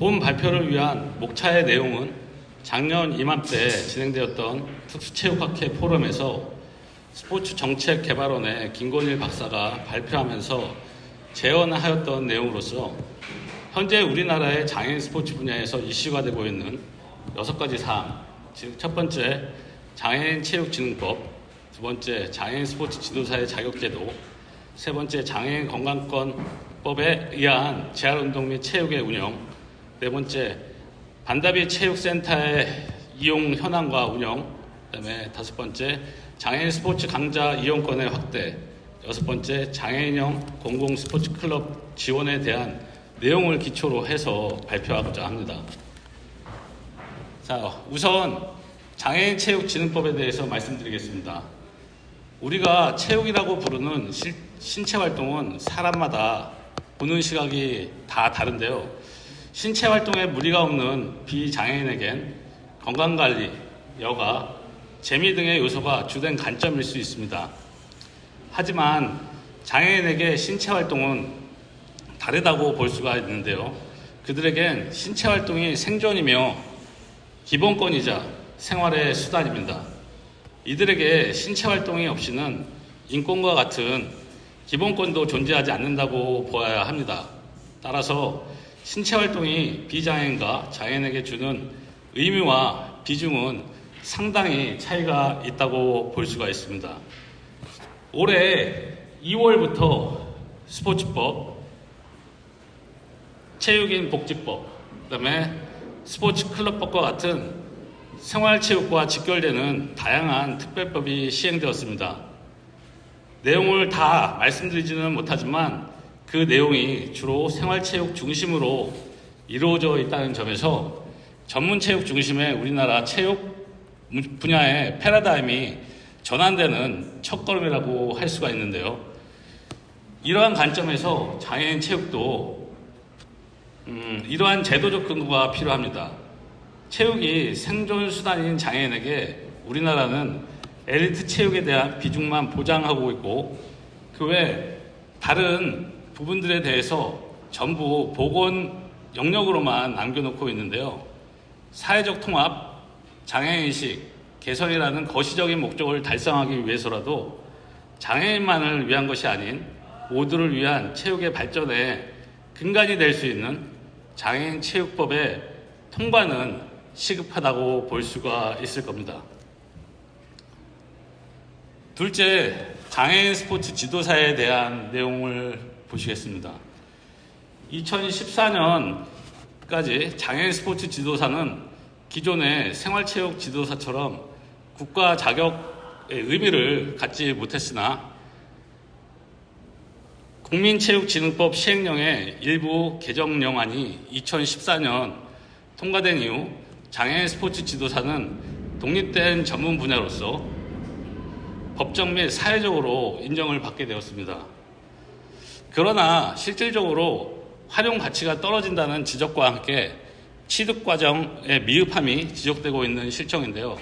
본 발표를 위한 목차의 내용은 작년 이맘때 진행되었던 특수체육학회 포럼에서 스포츠 정책 개발원의 김건일 박사가 발표하면서 제언하였던 내용으로서 현재 우리나라의 장애인 스포츠 분야에서 이슈가 되고 있는 여섯 가지 사항, 즉 첫 번째 장애인 체육진흥법, 두 번째 장애인 스포츠 지도사의 자격제도, 세 번째 장애인 건강권법에 의한 재활운동 및 체육의 운영, 네 번째 반다비 체육센터의 이용 현황과 운영, 그다음에 다섯 번째 장애인 스포츠 강좌 이용권의 확대, 여섯 번째 장애인형 공공 스포츠 클럽 지원에 대한 내용을 기초로 해서 발표하고자 합니다. 자, 우선 장애인 체육 진흥법에 대해서 말씀드리겠습니다. 우리가 체육이라고 부르는 실- 신체 활동은 사람마다 보는 시각이 다 다른데요. 신체 활동에 무리가 없는 비장애인에겐 건강관리, 여가, 재미 등의 요소가 주된 관점일 수 있습니다. 하지만 장애인에게 신체 활동은 다르다고 볼 수가 있는데요. 그들에겐 신체 활동이 생존이며 기본권이자 생활의 수단입니다. 이들에게 신체 활동이 없이는 인권과 같은 기본권도 존재하지 않는다고 보아야 합니다. 따라서 신체 활동이 비장애인과 장애인에게 주는 의미와 비중은 상당히 차이가 있다고 볼 수가 있습니다. 올해 2월부터 스포츠법, 체육인 복지법, 그다음에 스포츠 클럽법과 같은 생활체육과 직결되는 다양한 특별법이 시행되었습니다. 내용을 다 말씀드리지는 못하지만 그 내용이 주로 생활체육 중심으로 이루어져 있다는 점에서 전문체육 중심의 우리나라 체육 분야의 패러다임이 전환되는 첫걸음이라고 할 수가 있는데요. 이러한 관점에서 장애인 체육도 음, 이러한 제도적 근거가 필요합니다. 체육이 생존 수단인 장애인에게 우리나라는 엘리트 체육에 대한 비중만 보장하고 있고 그 외 다른 부분들에 대해서 전부 보건 영역으로만 남겨놓고 있는데요. 사회적 통합, 장애인식, 개선이라는 거시적인 목적을 달성하기 위해서라도 장애인만을 위한 것이 아닌 모두를 위한 체육의 발전에 근간이 될 수 있는 장애인 체육법의 통과는 시급하다고 볼 수가 있을 겁니다. 둘째, 장애인 스포츠 지도사에 대한 내용을 보시겠습니다. 2014년까지 장애인 스포츠 지도사는 기존의 생활체육 지도사처럼 국가 자격의 의미를 갖지 못했으나 국민체육진흥법 시행령의 일부 개정령안이 2014년 통과된 이후 장애인 스포츠 지도사는 독립된 전문 분야로서 법적 및 사회적으로 인정을 받게 되었습니다. 그러나 실질적으로 활용 가치가 떨어진다는 지적과 함께 취득 과정의 미흡함이 지적되고 있는 실정인데요.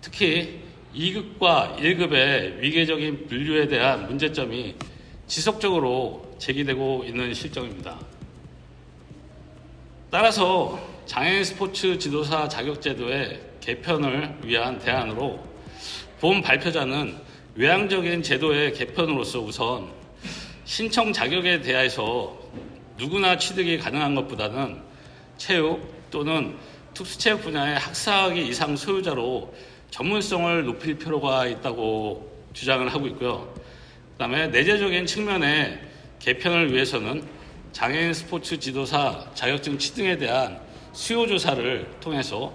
특히 2급과 1급의 위계적인 분류에 대한 문제점이 지속적으로 제기되고 있는 실정입니다. 따라서 장애인 스포츠 지도사 자격제도의 개편을 위한 대안으로 본 발표자는 외향적인 제도의 개편으로서 우선 신청 자격에 대해서 누구나 취득이 가능한 것보다는 체육 또는 특수체육 분야의 학사학위 이상 소유자로 전문성을 높일 필요가 있다고 주장을 하고 있고요. 그 다음에 내재적인 측면의 개편을 위해서는 장애인 스포츠 지도사 자격증 취등에 대한 수요 조사를 통해서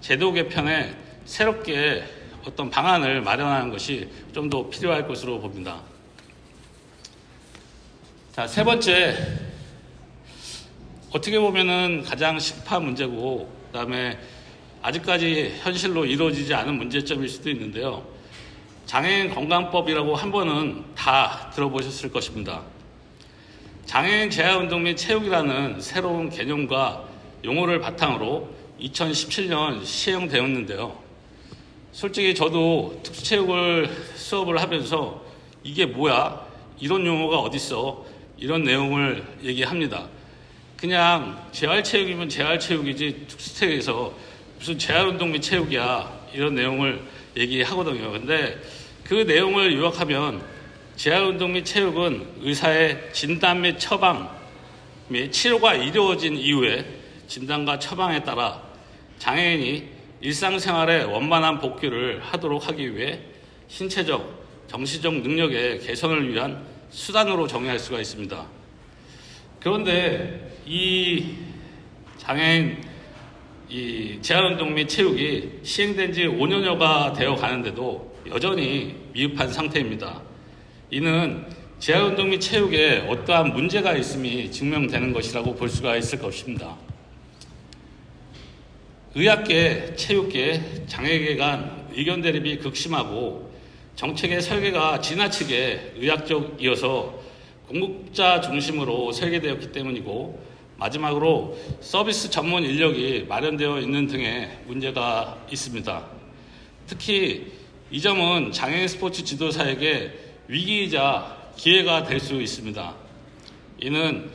제도 개편에 새롭게 어떤 방안을 마련하는 것이 좀 더 필요할 것으로 봅니다. 자, 세 번째. 어떻게 보면은 가장 시급한 문제고, 그 다음에 아직까지 현실로 이루어지지 않은 문제점일 수도 있는데요. 장애인 건강법이라고 한 번은 다 들어보셨을 것입니다. 장애인 재활운동 및 체육이라는 새로운 개념과 용어를 바탕으로 2017년 시행되었는데요. 솔직히 저도 특수체육을 수업을 하면서 이게 뭐야? 이런 용어가 어딨어? 이런 내용을 얘기합니다. 그냥 재활체육이면 재활체육이지 특수체육에서 무슨 재활운동 및 체육이야 이런 내용을 얘기하거든요. 근데 그 내용을 요약하면 재활운동 및 체육은 의사의 진단 및 처방 및 치료가 이루어진 이후에 진단과 처방에 따라 장애인이 일상생활에 원만한 복귀를 하도록 하기 위해 신체적, 정신적 능력의 개선을 위한 수단으로 정의할 수가 있습니다. 그런데 이 장애인 이 재활운동 및 체육이 시행된 지 5년여가 되어 가는데도 여전히 미흡한 상태입니다. 이는 재활운동 및 체육에 어떠한 문제가 있음이 증명되는 것이라고 볼 수가 있을 것입니다. 의학계, 체육계, 장애계 간 의견 대립이 극심하고 정책의 설계가 지나치게 의학적이어서 공급자 중심으로 설계되었기 때문이고 마지막으로 서비스 전문 인력이 마련되어 있는 등의 문제가 있습니다. 특히 이 점은 장애인 스포츠 지도사에게 위기이자 기회가 될 수 있습니다. 이는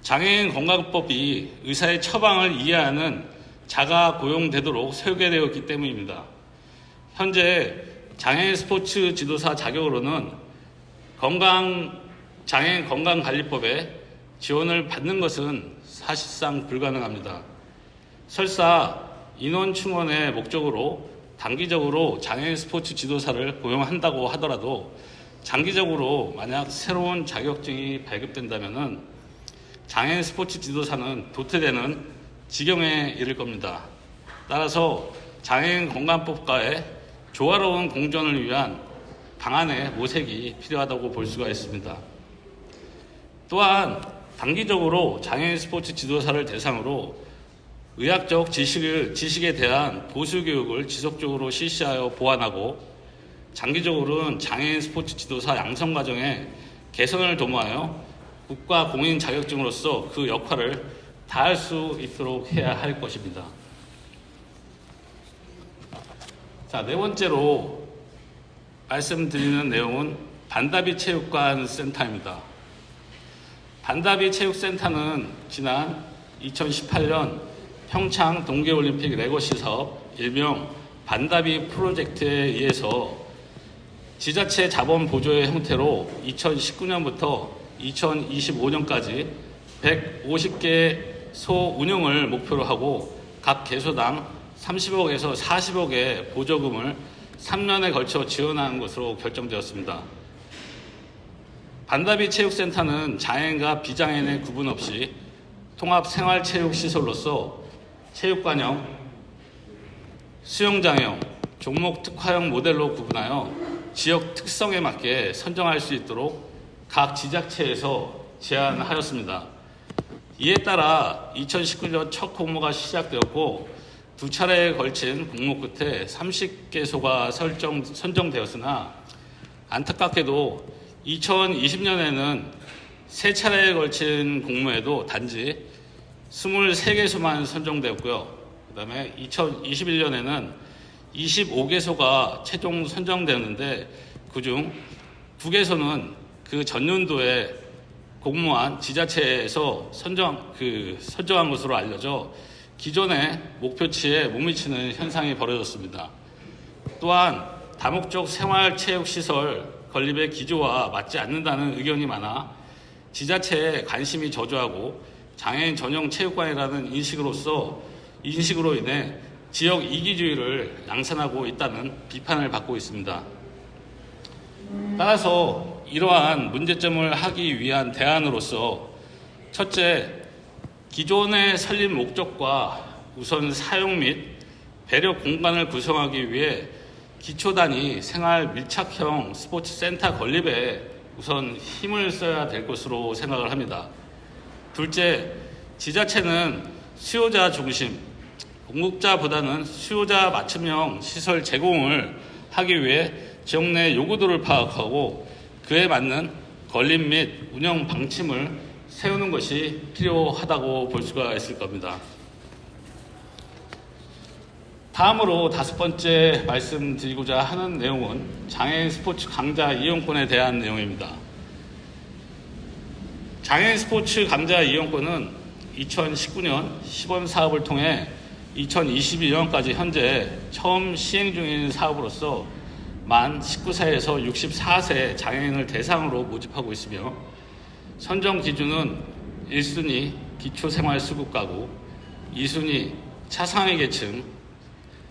장애인 건강법이 의사의 처방을 이해하는 자가 고용되도록 설계되었기 때문입니다. 현재 장애인 스포츠 지도사 자격으로는 건강 장애인 건강관리법에 지원을 받는 것은 사실상 불가능합니다. 설사 인원 충원의 목적으로 단기적으로 장애인 스포츠 지도사를 고용한다고 하더라도 장기적으로 만약 새로운 자격증이 발급된다면 장애인 스포츠 지도사는 도태되는 지경에 이를 겁니다. 따라서 장애인 건강법과의 조화로운 공존을 위한 방안의 모색이 필요하다고 볼 수가 있습니다. 또한 단기적으로 장애인 스포츠 지도사를 대상으로 의학적 지식을, 지식에 대한 보수 교육을 지속적으로 실시하여 보완하고 장기적으로는 장애인 스포츠 지도사 양성 과정에 개선을 도모하여 국가 공인 자격증으로서 그 역할을 다할 수 있도록 해야 할 것입니다. 자, 네 번째로 말씀드리는 내용은 반다비 체육관 센터입니다. 반다비 체육센터는 지난 2018년 평창 동계올림픽 레거시 사업 일명 반다비 프로젝트에 의해서 지자체 자본 보조의 형태로 2019년부터 2025년까지 150개 소 운영을 목표로 하고 각 개소당 30억에서 40억의 보조금을 3년에 걸쳐 지원하는 것으로 결정되었습니다. 반다비 체육센터는 장애인과 비장애인의 구분 없이 통합 생활체육시설로서 체육관형, 수영장형, 종목 특화형 모델로 구분하여 지역 특성에 맞게 선정할 수 있도록 각 지자체에서 제안하였습니다. 이에 따라 2019년 첫 공모가 시작되었고 두 차례에 걸친 공모 끝에 30개소가 설정, 선정되었으나 안타깝게도 2020년에는 세 차례에 걸친 공모에도 단지 23개소만 선정되었고요. 그 다음에 2021년에는 25개소가 최종 선정되었는데 그중 9개소는 그 전년도에 공모한 지자체에서 선정, 그, 선정한 것으로 알려져 기존의 목표치에 못 미치는 현상이 벌어졌습니다. 또한 다목적 생활체육시설 건립의 기조와 맞지 않는다는 의견이 많아 지자체에 관심이 저조하고 장애인 전용 체육관이라는 인식으로서 인식으로 인해 지역 이기주의를 양산하고 있다는 비판을 받고 있습니다. 따라서 이러한 문제점을 하기 위한 대안으로서 첫째, 기존의 설립 목적과 우선 사용 및 배려 공간을 구성하기 위해 기초 단위 생활 밀착형 스포츠 센터 건립에 우선 힘을 써야 될 것으로 생각을 합니다. 둘째, 지자체는 수요자 중심, 공급자보다는 수요자 맞춤형 시설 제공을 하기 위해 지역 내 요구도를 파악하고 그에 맞는 건립 및 운영 방침을 세우는 것이 필요하다고 볼 수가 있을 겁니다. 다음으로 다섯 번째 말씀드리고자 하는 내용은 장애인 스포츠 강자 이용권에 대한 내용입니다. 장애인 스포츠 강자 이용권은 2019년 시범 사업을 통해 2022년까지 현재 처음 시행 중인 사업으로서 만 19세에서 64세 장애인을 대상으로 모집하고 있으며 선정 기준은 1순위 기초생활수급가구, 2순위 차상위 계층,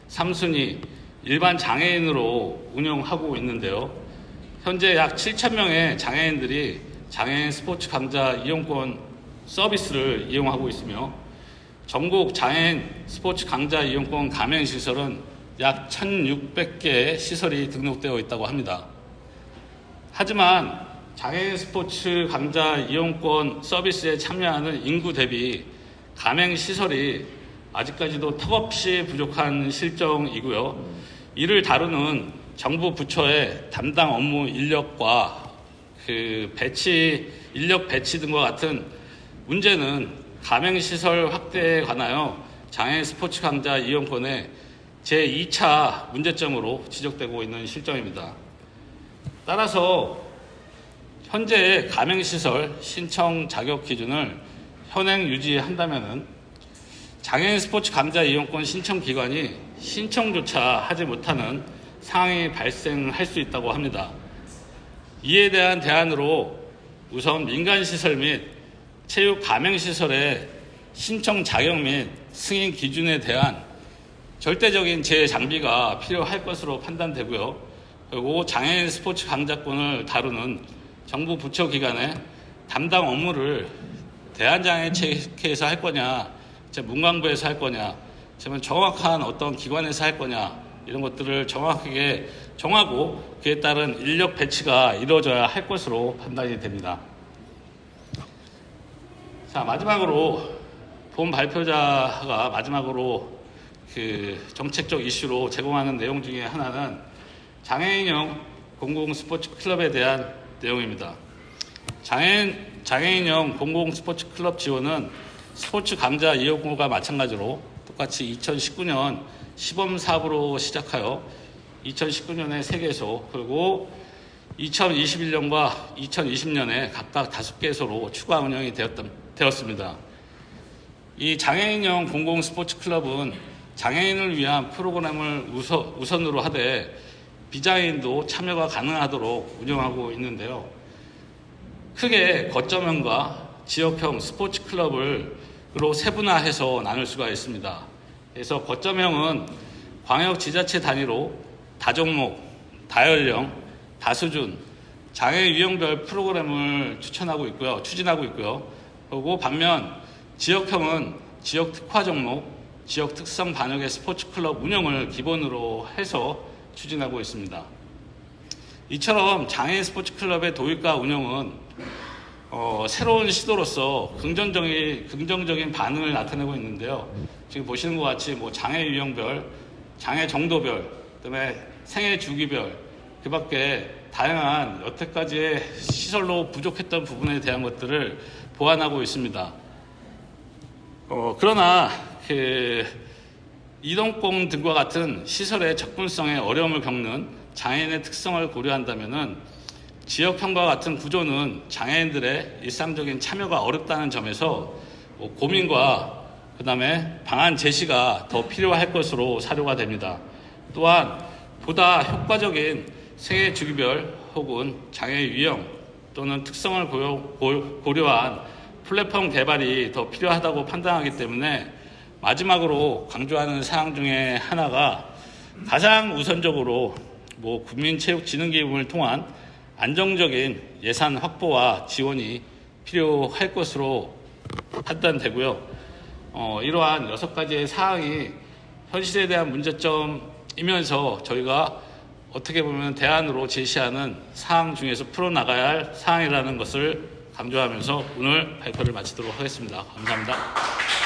3순위 일반 장애인으로 운영하고 있는데요. 현재 약 7천 명의 장애인들이 장애인 스포츠 강좌 이용권 서비스를 이용하고 있으며 전국 장애인 스포츠 강좌 이용권 가맹 시설은 약 1,600개의 시설이 등록되어 있다고 합니다. 하지만 장애인 스포츠 강좌 이용권 서비스에 참여하는 인구 대비 가맹 시설이 아직까지도 턱없이 부족한 실정이고요. 이를 다루는 정부 부처의 담당 업무 인력과 그 배치 인력 배치 등과 같은 문제는 가맹 시설 확대에 관하여 장애인 스포츠 강좌 이용권의 제2차 문제점으로 지적되고 있는 실정입니다. 따라서 현재의 가맹시설 신청 자격 기준을 현행 유지한다면은 장애인 스포츠 강좌 이용권 신청 기관이 신청조차 하지 못하는 상황이 발생할 수 있다고 합니다. 이에 대한 대안으로 우선 민간시설 및 체육 가맹시설의 신청 자격 및 승인 기준에 대한 절대적인 재장비가 필요할 것으로 판단되고요. 그리고 장애인 스포츠 강좌권을 다루는 정부 부처 기관의 담당 업무를 대한장애체육회에서 할 거냐, 제 문광부에서 할 거냐, 제면 정확한 어떤 기관에서 할 거냐 이런 것들을 정확하게 정하고 그에 따른 인력 배치가 이루어져야 할 것으로 판단이 됩니다. 자 마지막으로 본 발표자가 마지막으로 그 정책적 이슈로 제공하는 내용 중에 하나는 장애인형 공공 스포츠 클럽에 대한 내용입니다. 장애인, 장애인형 공공 스포츠 클럽 지원은 스포츠 강좌 이용과 마찬가지로 똑같이 2019년 시범 사업으로 시작하여 2019년에 3개소 그리고 2021년과 2020년에 각각 5개소로 추가 운영이 되었습니다. 이 장애인형 공공 스포츠 클럽은 장애인을 위한 프로그램을 우선, 우선으로 하되 비장애인도 참여가 가능하도록 운영하고 있는데요. 크게 거점형과 지역형 스포츠 클럽을로 세분화해서 나눌 수가 있습니다. 그래서 거점형은 광역 지자체 단위로 다종목, 다연령, 다수준, 장애 유형별 프로그램을 추천하고 있고요. 추진하고 있고요. 그리고 반면 지역형은 지역 특화 종목, 지역 특성 반영의 스포츠 클럽 운영을 기본으로 해서 추진하고 있습니다. 이처럼 장애인 스포츠 클럽의 도입과 운영은 어, 새로운 시도로서 긍정적인, 긍정적인 반응을 나타내고 있는데요. 지금 보시는 것 같이 뭐 장애 유형별, 장애 정도별, 그다음에 생애 주기별, 그 밖에 다양한 여태까지의 시설로 부족했던 부분에 대한 것들을 보완하고 있습니다. 어, 그러나 그 이동권 등과 같은 시설의 접근성에 어려움을 겪는 장애인의 특성을 고려한다면은 지역형과 같은 구조는 장애인들의 일상적인 참여가 어렵다는 점에서 뭐 고민과 그 다음에 방안 제시가 더 필요할 것으로 사료가 됩니다. 또한 보다 효과적인 생애 주기별 혹은 장애 유형 또는 특성을 고려 한 플랫폼 개발이 더 필요하다고 판단하기 때문에 마지막으로 강조하는 사항 중에 하나가 가장 우선적으로 뭐 국민체육진흥기금을 통한 안정적인 예산 확보와 지원이 필요할 것으로 판단되고요. 어, 이러한 여섯 가지의 사항이 현실에 대한 문제점이면서 저희가 어떻게 보면 대안으로 제시하는 사항 중에서 풀어나가야 할 사항이라는 것을 강조하면서 오늘 발표를 마치도록 하겠습니다. 감사합니다.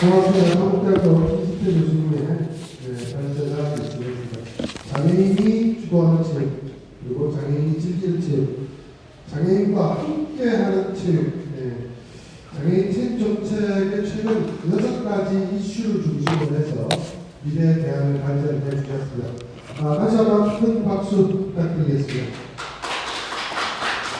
고맙습니다. 한국대학교 이스트 교수님의 네, 발제가 있습니다. 장애인이 주도하는 체육, 그리고 장애인이 즐길 체육, 장애인과 함께하는 체육, 네. 장애인 체육 정책의 최근 여섯 가지 이슈를 중심으로 해서 미래 대안을 발전해 주셨습니다. 아, 다시 한번 큰 박수 부탁드리겠습니다.